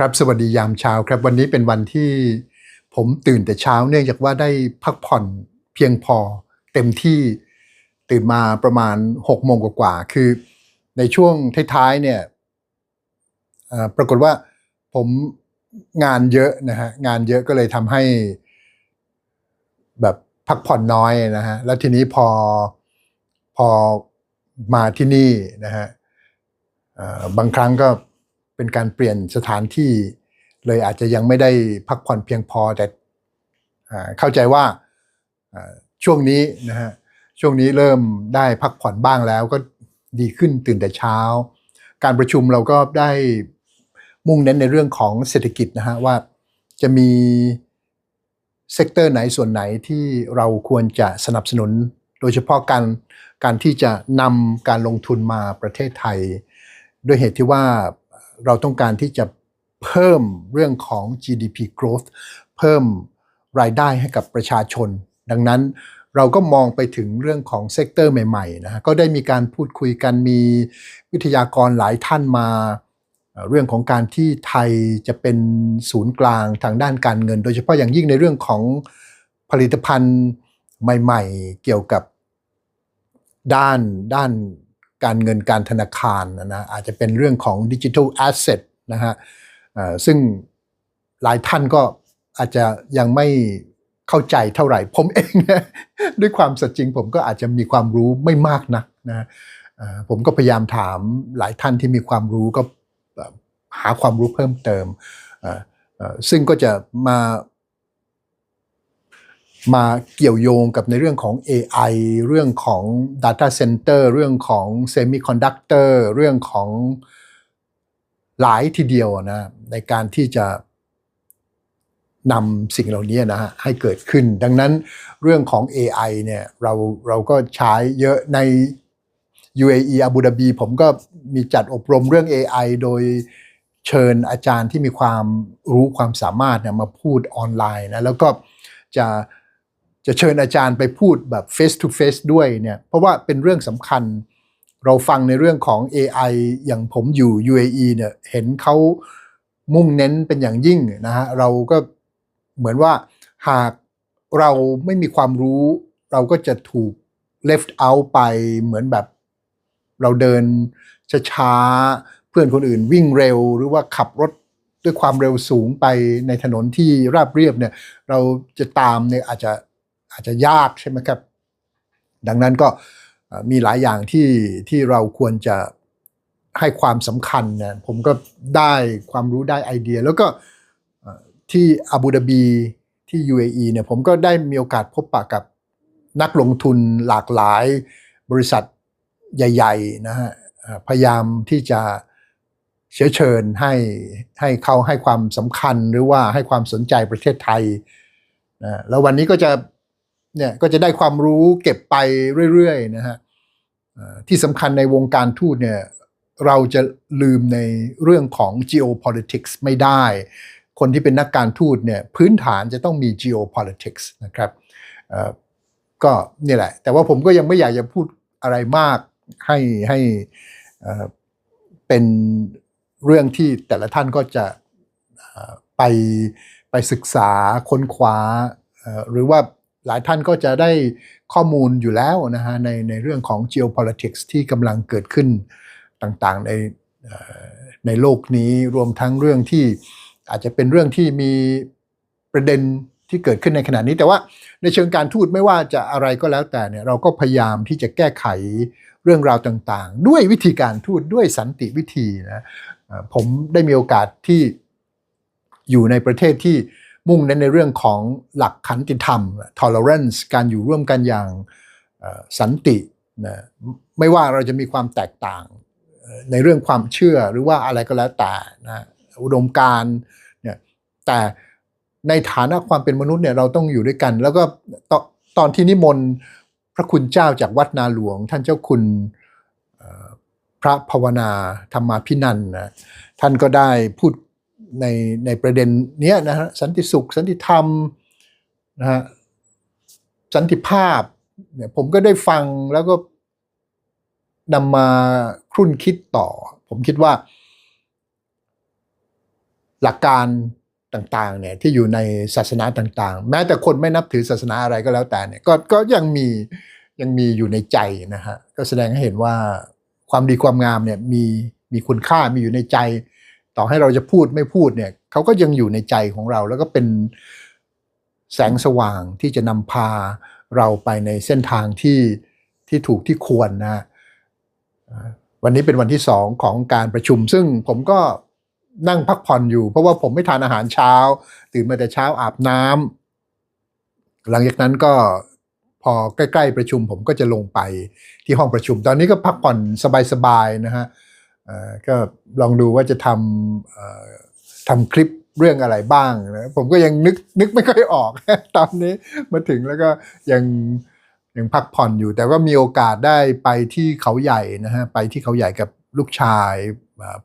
ครับสวัสดียามเช้าครับ วันนี้เป็นวันที่ผมตื่นแต่เช้าเนื่องจากว่าได้พักผ่อนเพียงพอเต็มที่ตื่นมาประมาณ6โมงกว่าๆคือในช่วงท้ายๆเนี่ยปรากฏว่าผมงานเยอะนะฮะงานเยอะก็เลยทำให้แบบพักผ่อนน้อยนะฮะแล้วทีนี้พอพอมาที่นี่นะฮะบางครั้งก็ เป็นการเปลี่ยนสถานที่ เลยอาจจะยังไม่ได้พักผ่อนเพียงพอแต่เข้าใจว่าอ่าช่วงนี้นะฮะช่วงนี้เริ่มได้พักผ่อนบ้างแล้วก็ดีขึ้นตื่นแต่เช้า การประชุมเราก็ได้มุ่งเน้นในเรื่องของเศรษฐกิจนะฮะว่าจะมีเซกเตอร์ไหนส่วนไหนที่เราควรจะสนับสนุน โดยเฉพาะการการที่จะนำการลงทุนมาประเทศไทย ด้วยเหตุที่ว่า เราต้องการที่จะเพิ่มเรื่องของ GDP growth เพิ่มรายได้ให้กับประชาชน ดังนั้นเราก็มองไปถึงเรื่องของเซกเตอร์ใหม่ๆนะฮะก็ได้มีการพูดคุยกันมีวิทยากรหลายท่านมาเอ่อเรื่องของการที่ไทยจะเป็นศูนย์กลางทางด้านการเงิน โดยเฉพาะอย่างยิ่งในเรื่องของผลิตภัณฑ์ใหม่ ๆ เกี่ยวกับด้านด้าน การเงินการธนาคารนะนะอาจจะเป็นเรื่องของดิจิทัลแอสเซทนะฮะซึ่งหลายท่านก็อาจจะยังไม่เข้าใจเท่าไหร่ ผมเองนะด้วยความสัจจริงผมก็อาจจะมีความรู้ไม่มากนักนะผมก็พยายามถามหลายท่านที่มีความรู้ก็หาความรู้เพิ่มเติม ซึ่งก็จะมา มาเกี่ยวโยงกับในเรื่องของ AI เรื่องของ Data Center เรื่องของ Semiconductor เรื่องของหลายทีเดียวนะในการที่จะนำสิ่งเหล่านี้นะฮะให้เกิดขึ้น ดังนั้นเรื่องของ AI เนี่ยเราเราก็ใช้เยอะใน UAE อาบูดาบีผมก็มีจัดอบรมเรื่อง AI โดยเชิญอาจารย์ที่มีความรู้ความสามารถเนี่ยมาพูดออนไลน์นะแล้วก็จะ จะเชิญอาจารย์ไปพูดแบบ face to face ด้วยเนี่ยเพราะว่าเป็นเรื่องสำคัญ เราฟังในเรื่องของ AI อย่างผมอยู่ UAE เนี่ยเห็นเขามุ่งเน้นเป็นอย่างยิ่งนะฮะเราก็เหมือนว่าหากเราไม่มีความรู้ เราก็จะถูก left out ไปเหมือนแบบ เราเดินช้าๆเพื่อนคนอื่นวิ่งเร็ว หรือว่าขับรถด้วยความเร็วสูงไปในถนนที่ราบเรียบเนี่ย เราจะตามเนี่ยอาจจะ อาจจะยากใช่ไหมครับ ดังนั้นก็มีหลายอย่างที่ที่เราควรจะให้ความสำคัญเนี่ยผมก็ได้ความรู้ได้ไอเดีย แล้วก็ที่อาบูดาบีที่ UAE เนี่ยผมก็ได้มีโอกาสพบปะกับนักลงทุนหลากหลายบริษัทใหญ่ๆนะฮะพยายามที่จะเชื้อเชิญให้ให้เขาให้ความสำคัญหรือว่าให้ความสนใจประเทศไทยนะแล้ววันนี้ก็จะ เนี่ยก็จะได้ความรู้เก็บไปเรื่อยๆนะฮะที่สำคัญในวงการทูตเนี่ยเราจะลืมในเรื่องของ geopolitics ไม่ได้ คนที่เป็นนักการทูตเนี่ยพื้นฐานจะต้องมี geopolitics นะครับก็นี่แหละ แต่ว่าผมก็ยังไม่อยากจะพูดอะไรมากให้ให้เป็นเรื่องที่แต่ละท่านก็จะไปไปศึกษาค้นคว้าหรือว่า หลายท่านก็จะได้ข้อมูลอยู่แล้วนะฮะในในเรื่องของ geopolitics ที่กำลังเกิดขึ้นต่างๆในในโลกนี้รวมทั้งเรื่องที่อาจจะเป็นเรื่องที่มีประเด็นที่เกิดขึ้นในขณะนี้ แต่ว่าในเชิงการทูตไม่ว่าจะอะไรก็แล้วแต่เนี่ยเราก็พยายามที่จะแก้ไขเรื่องราวต่างๆ ด้วยวิธีการทูตด้วยสันติวิธีนะผมได้มีโอกาสที่อยู่ในประเทศที่ มุ่งเน้นในเรื่องของหลักขันติธรรม tolerance การอยู่ร่วมกันอย่างสันตินะไม่ว่าเราจะมีความแตกต่างในเรื่องความเชื่อหรือว่าอะไรก็แล้วแต่นะอุดมการณ์เนี่ยแต่ในฐานะความเป็นมนุษย์เนี่ยเราต้องอยู่ด้วยกัน แล้วก็ตอนตอนที่นิมนต์พระคุณเจ้าจากวัดนาหลวง ท่านเจ้าคุณพระภาวนาธรรมาพินันนะท่านก็ได้พูด ในในประเด็นเนี้ยนะฮะสันติสุข สันติธรรมนะฮะสันติภาพเนี่ยผมก็ได้ฟังแล้วก็นำมาครุ่นคิดต่อ ผมคิดว่า หลักการต่างๆเนี่ยที่อยู่ในศาสนาต่างๆ แม้แต่คนไม่นับถือศาสนาอะไรก็แล้วแต่เนี่ยกก็ยังมียังมีอยู่ในใจนะฮะก็แสดงให้เห็นว่าความดีความงามเนี่ยมีมีคุณค่ามีอยู่ในใจ ต่อให้เราจะพูดไม่พูดเนี่ยเขาก็ยังอยู่ในใจของเรา แล้วก็เป็นแสงสว่างที่จะนำพาเราไปในเส้นทางที่ที่ถูกที่ควรนะวันนี้เป็นวันที่สองของการประชุม ซึ่งผมก็นั่งพักผ่อนอยู่ เพราะว่าผมไม่ทานอาหารเช้า ตื่นมาแต่เช้าอาบน้ำหลังจากนั้นก็พอใกล้ ๆ ประชุมผมก็จะลงไปที่ห้องประชุม ตอนนี้ก็พักผ่อนสบายๆนะฮะเก็ลองดูว่าจะทำทำคลิปเรื่องอะไรบ้างนะผมก็ยังนึกนึกไม่ค่อยออก ตอนนี้มาถึงแล้วก็ยังยังพักผ่อนอยู่ แต่ว่ามีโอกาสได้ไปที่เขาใหญ่นะฮะไปที่เขาใหญ่กับลูกชาย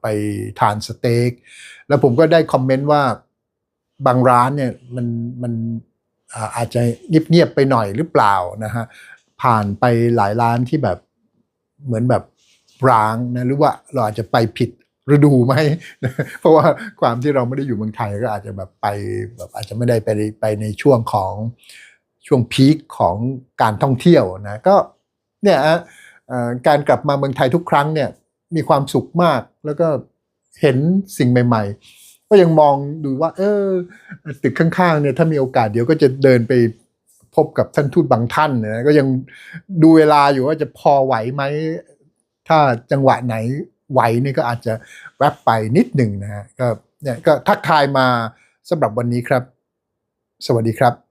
ไปทานสเต็กแล้วผมก็ได้คอมเมนต์ว่าบางร้านเนี่ยมันมันอาจจะเงียบๆไปหน่อยหรือเปล่านะฮะผ่านไปหลายร้านที่แบบเหมือนแบบ ร้างนะหรือว่าเราอาจจะไปผิดฤดูไหม เพราะว่าความที่เราไม่ได้อยู่เมืองไทยก็อาจจะแบบไปแบบอาจจะไม่ได้ไปไปในช่วงของช่วงพีคของการท่องเที่ยวนะก็เนี่ยอ่อการกลับมาเมืองไทยทุกครั้งเนี่ยมีความสุขมากแล้วก็เห็นสิ่งใหม่ ๆ ก็ยังมองดูว่า เออตึกข้างๆเนี่ยถ้ามีโอกาสเดี๋ยวก็จะเดินไปพบกับท่านทูตบางท่านนะก็ยังดูเวลาอยู่ว่าจะพอไหวไหม ถ้าจังหวะไหนไหวนี่ก็อาจจะแวบไปนิดหนึ่งนะฮะก็เนี่ยก็ทักทายมาสำหรับวันนี้ครับ สวัสดีครับ